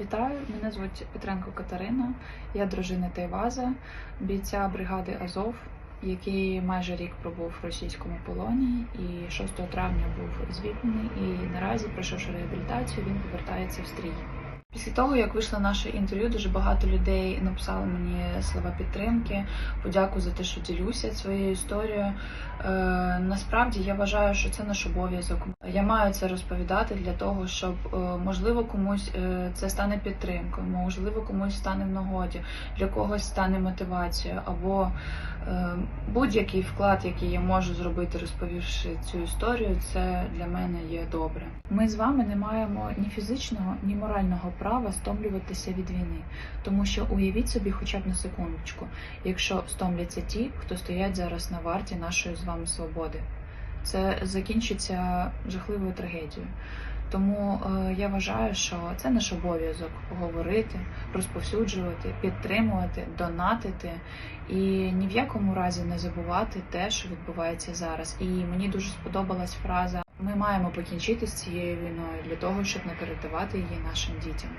Вітаю, мене звуть Петренко Катерина. Я дружина Тайваза, бійця бригади Азов, який майже рік пробув в російському полоні і 6 травня був звільнений. І наразі, пройшовши реабілітацію, він повертається в стрій. Після того, як вийшло наше інтерв'ю, дуже багато людей написали мені слова підтримки, подяку за те, що ділюся своєю історією. Е, насправді я вважаю, що це наш обов'язок. Я маю це розповідати для того, щоб е, можливо комусь е, це стане підтримкою, можливо, комусь стане в нагоді, для когось стане мотивацією, або е, будь-який вклад, який я можу зробити, розповівши цю історію, це для мене є добре. Ми з вами не маємо ні фізичного, ні морального права стомлюватися від війни, тому що уявіть собі, хоча б на секундочку, якщо стомляться ті, хто стоять зараз на варті нашої з вами свободи. Це закінчиться жахливою трагедією. Тому е, я вважаю, що це наш обов'язок говорити, розповсюджувати, підтримувати, донатити і ні в якому разі не забувати те, що відбувається зараз. І мені дуже сподобалась фраза: ми маємо покінчити з цією війною для того, щоб не передавати її нашим дітям.